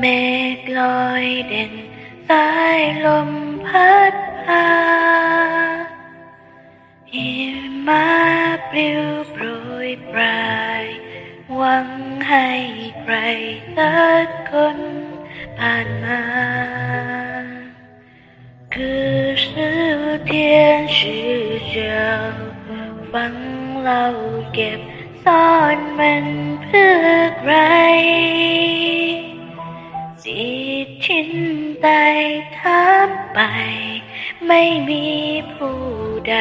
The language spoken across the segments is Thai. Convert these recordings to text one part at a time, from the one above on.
เมฆลอยเด่นสายลมพัดพาหิมะปลิวโปรยปลาย หวังให้ใครสักคนผ่านมา ชื่อเทียนชื่อเจ้าฟังเราเก็บซ่อนมันเพื่อใคร จิตชินใดถามไป ไม่มีผู้ใด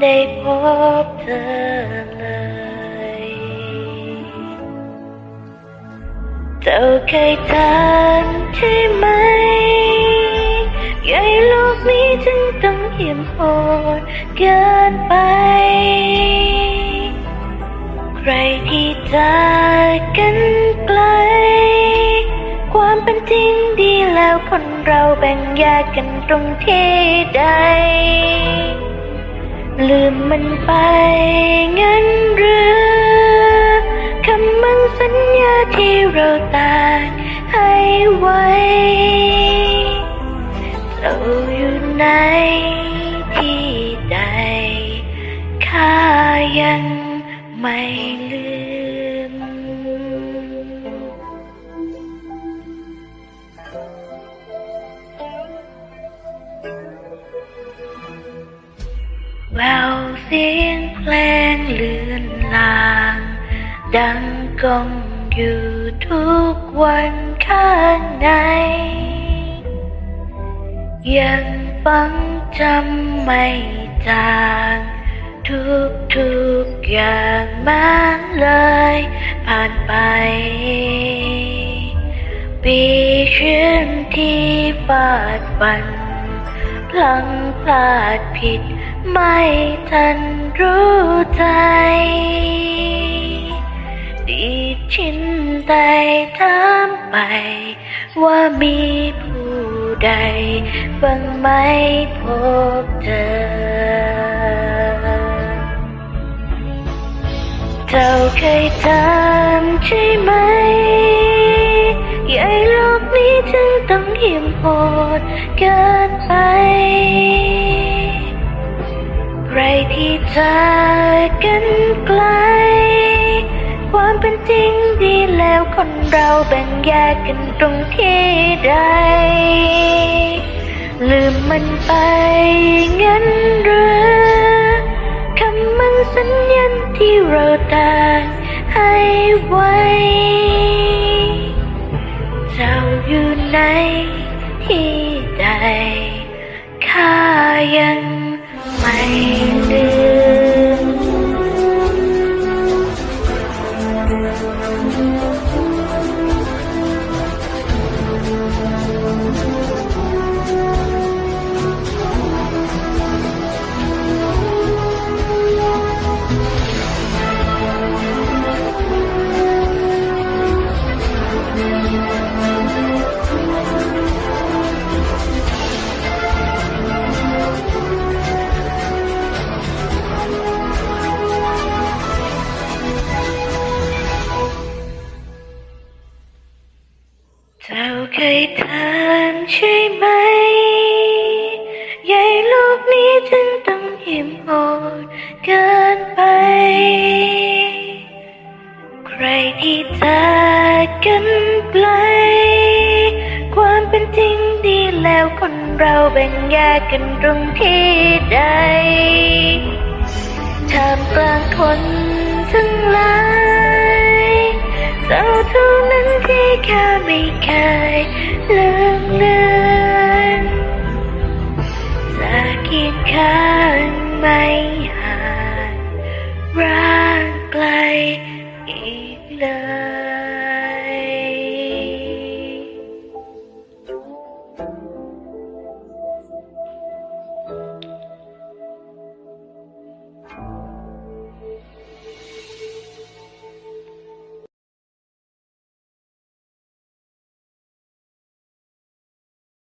ได้พบเธอเลยเจ้าเคยถามใช่ไหม กนี้จึงต้องเหี่ยมโหดเกินไป ใครที่จากกันไกล ความเป็นจริงดีแล้วคนเราแบ่งแยกกันตรงที่ใด ลืมมันไปงั้นหรือคำมั่นสัญญาที่เราตา อยู่ในที่ใดข้ายังไม่ลืม แววเสียงเพลงเลือนลาง ดังก้องอยู่ทุกวันข้างใน ยังฟังจำไม่จางทุกทุกอย่างมันเลยผ่านไป ปีชื่นที่ฟาดฟัน พลังพลาดผิดไม่ทันรู้ใจ ดีชินใดถามไป ว่ามีผ ใดบ้างไหมพบเจอเจ้าเคยถามใช่ไหมใหญ่โลกนี้จึงต้องเหี่ยมโหดเกินไป ใครที่จากกันไกล ความเป็นจริงดีแล้วคนเราแบ่งแยกกันตรงที่ใด ลืมมันไปงั้นหรือคำมันสัญญาณที่เราต่างให้ไว้ โหดเกินไป ใครที่จากกันไกล ความเป็นจริงดีแล้วคนเราแบ่งแยกกันตรงที่ใดท่ามกลางคนทั้งหลายเจ้าเท่านั้นที่ข้าไม่เคยลืม